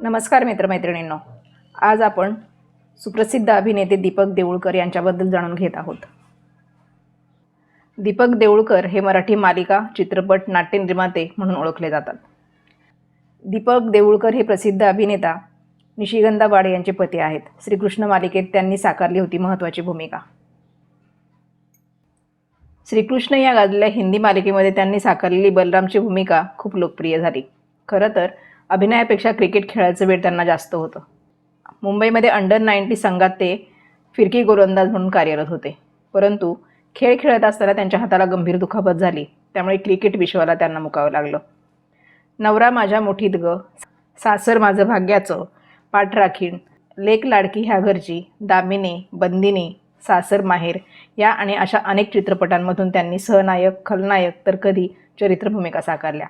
नमस्कार मित्रमैत्रिणींनो. आज आपण सुप्रसिद्ध अभिनेते दीपक देऊळकर यांच्याबद्दल जाणून घेत आहोत. दीपक देऊळकर हे मराठी मालिका चित्रपट नाट्य निर्माते म्हणून ओळखले जातात. दीपक देऊळकर हे प्रसिद्ध अभिनेता निशिगंधा वाडे यांचे पती आहेत. श्रीकृष्ण मालिकेत त्यांनी साकारली होती महत्त्वाची भूमिका. श्रीकृष्ण या गाजलेल्या हिंदी मालिकेमध्ये त्यांनी साकारलेली बलरामची भूमिका खूप लोकप्रिय झाली. खरं तर अभिनयापेक्षा क्रिकेट खेळायचं वेळ त्यांना जास्त होतं. मुंबईमध्ये अंडर नाईन्टी संघात ते फिरकी गोलंदाज म्हणून कार्यरत होते. परंतु खेळ खेळत असताना त्यांच्या हाताला गंभीर दुखापत झाली. त्यामुळे क्रिकेट विश्वाला त्यांना मुकावं लागलं. नवरा माझ्या मोठीत ग. सासर माझं भाग्याचं. पाठ राखीण लेक लाडकी ह्या घरची. दामिनी बंदिनी सासर माहेर. या आणि अशा अनेक चित्रपटांमधून त्यांनी सहनायक खलनायक तर कधी चरित्र भूमिका साकारल्या.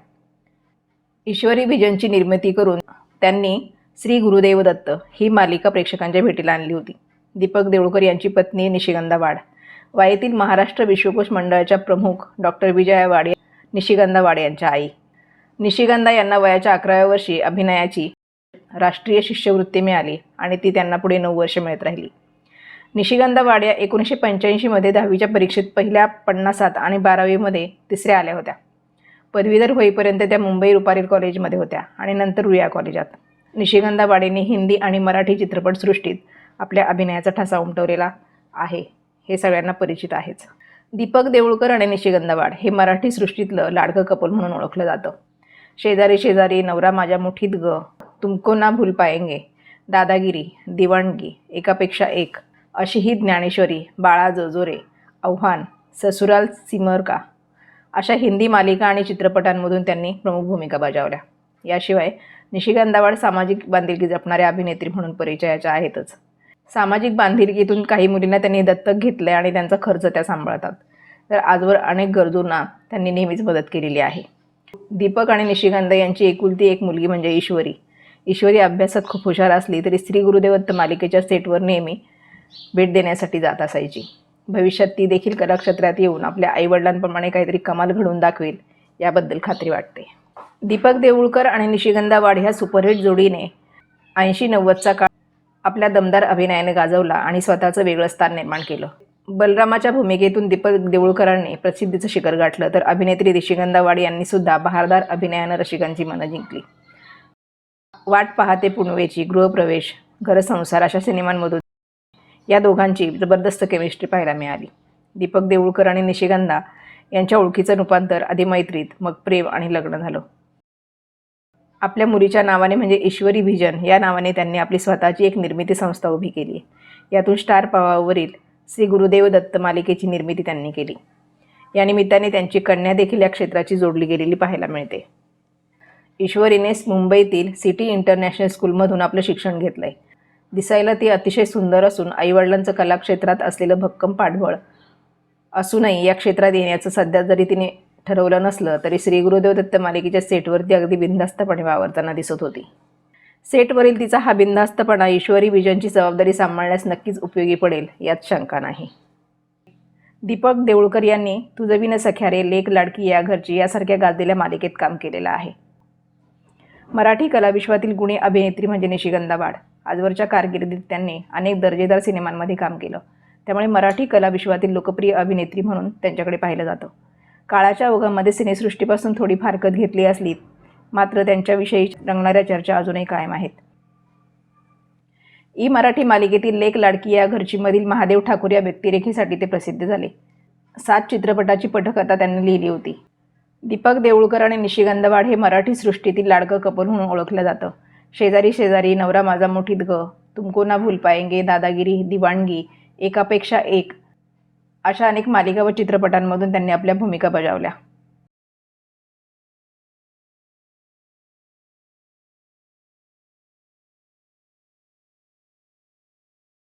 ईश्वरी विजनची निर्मिती करून त्यांनी श्री गुरुदेव दत्त ही मालिका प्रेक्षकांच्या भेटीला आणली होती. दीपक देऊळकर यांची पत्नी निशिगंधा वाड. वाईतील महाराष्ट्र विश्वकोश मंडळाच्या प्रमुख डॉक्टर विजया वाडे निशिगंधा वाडे यांच्या आई. निशिगंधा यांना वयाच्या अकराव्या वर्षी अभिनयाची राष्ट्रीय शिष्यवृत्ती मिळाली आणि ती त्यांना पुढे नऊ वर्ष मिळत राहिली. निशिगंधा वाड्या एकोणीसशे पंच्याऐंशीमध्ये दहावीच्या परीक्षेत पहिल्या पन्नासात आणि बारावीमध्ये तिसऱ्या आल्या होत्या. पदवीधर होईपर्यंत त्या मुंबई रुपारेल कॉलेजमध्ये होत्या आणि नंतर रुया कॉलेजात. निशिगंधा वाडेंनी हिंदी आणि मराठी चित्रपटसृष्टीत आपल्या अभिनयाचा ठसा उमटवलेला आहे. हे सगळ्यांना परिचित आहेच. दीपक देऊळकर आणि निशिगंधा वाड हे मराठी सृष्टीतलं लाडकं कपल म्हणून ओळखलं जातं. शेजारी शेजारी नवरा माझ्या मुठीत ग. तुमको ना भूल पायंगे. दादागिरी दिवाणगी एकापेक्षा एक. अशी ही ज्ञानेश्वरी बाळा जोजोरे आव्हान ससुराल सिमर का अशा हिंदी मालिका आणि चित्रपटांमधून त्यांनी प्रमुख भूमिका बजावल्या. याशिवाय निशिगंधावाड सामाजिक बांधिलकी जपणाऱ्या अभिनेत्री म्हणून परिचयाच्या आहेतच. सामाजिक बांधिलकीतून काही मुलींना त्यांनी दत्तक घेतले आणि त्यांचा खर्च त्या सांभाळतात. तर आजवर अनेक गरजूंना त्यांनी नेहमीच मदत केलेली आहे. दीपक आणि निशिगंधा यांची एकुलती एक मुलगी म्हणजे ईश्वरी. ईश्वरी अभ्यासात खूप हुशार असली तरी स्त्री गुरुदेवत्त मालिकेच्या सेटवर नेहमी भेट देण्यासाठी जात असायची. भविष्यात ती देखील कलाक्षेत्रात येऊन आपल्या आईवडिलांप्रमाणे काहीतरी कमाल घडवून दाखवेल याबद्दल खात्री वाटते. दीपक देऊळकर आणि निशिगंधा वाड ह्या सुपरहिट जोडीने ऐंशी नव्वदचा काळ आपल्या दमदार अभिनयाने गाजवला आणि स्वतःचं वेगळं स्थान निर्माण केलं. बलरामाच्या भूमिकेतून दीपक देऊळकरांनी प्रसिद्धीचं शिखर गाठलं तर अभिनेत्री निशिगंधा वाड यांनी सुद्धा बहारदार अभिनयानं रसिकांची मनं जिंकली. वाट पाहते पुनवेची गृहप्रवेश घरसंसार अशा सिनेमांमधून या दोघांची जबरदस्त केमिस्ट्री पाहायला मिळाली. दीपक देऊळकर आणि निशिगंधा यांच्या ओळखीचं रूपांतर आधी मैत्रीत मग प्रेम आणि लग्न झालं. आपल्या मुलीच्या नावाने म्हणजे ईश्वरी व्हिजन या नावाने त्यांनी आपली स्वतःची एक निर्मिती संस्था उभी केली. यातून स्टार पावावरील श्री गुरुदेव दत्त मालिकेची निर्मिती त्यांनी केली. या निमित्ताने त्यांची कन्या देखील या क्षेत्राची जोडली गेलेली पाहायला मिळते. ईश्वरीने मुंबईतील सिटी इंटरनॅशनल स्कूलमधून आपलं शिक्षण घेतलं आहे दिसायला ती अतिशय सुंदर असून आईवडिलांचं कलाक्षेत्रात असलेलं भक्कम पाठबळ असूनही या क्षेत्रात येण्याचं सध्या जरी तिने ठरवलं नसलं तरी श्री गुरुदेव दत्त मालिकेच्या सेटवरती अगदी बिनधास्तपणे वावरताना दिसत होती. सेटवरील तिचा हा बिनधास्तपणा ईश्वरी विजनची जबाबदारी सांभाळण्यास नक्कीच उपयोगी पडेल यात शंका नाही. दीपक देऊळकर यांनी तुझं सख्यारे लेक लाडकी या घरची यासारख्या गाजलेल्या मालिकेत काम केलेलं आहे. मराठी कलाविश्वातील गुणी अभिनेत्री म्हणजे निशिगंधा वाढ आजवरच्या कारकिर्दीत त्यांनी अनेक दर्जेदार सिनेमांमध्ये काम केलं. त्यामुळे मराठी कलाविश्वातील लोकप्रिय अभिनेत्री म्हणून त्यांच्याकडे पाहिलं जातं. काळाच्या ओघामध्ये सिनेसृष्टीपासून थोडी फारकत घेतली असली मात्र त्यांच्याविषयी रंगणाऱ्या चर्चा अजूनही कायम आहेत. ई मराठी मालिकेतील लेख लाडकी या घरचीमधील महादेव ठाकूर या व्यक्तिरेखीसाठी ते प्रसिद्ध झाले. सात चित्रपटाची पटकथा त्यांनी लिहिली होती. दीपक देऊळकर आणि निशिगंधवाड हे मराठी सृष्टीतील लाडकं कपल म्हणून ओळखलं जातं. शेजारी शेजारी नवरा माझा मोठीत ग. तुमको ना भूल पाएंगे दादागिरी दिवाणगी एकापेक्षा एक. अशा अनेक मालिका व चित्रपटांमधून त्यांनी आपल्या भूमिका बजावल्या.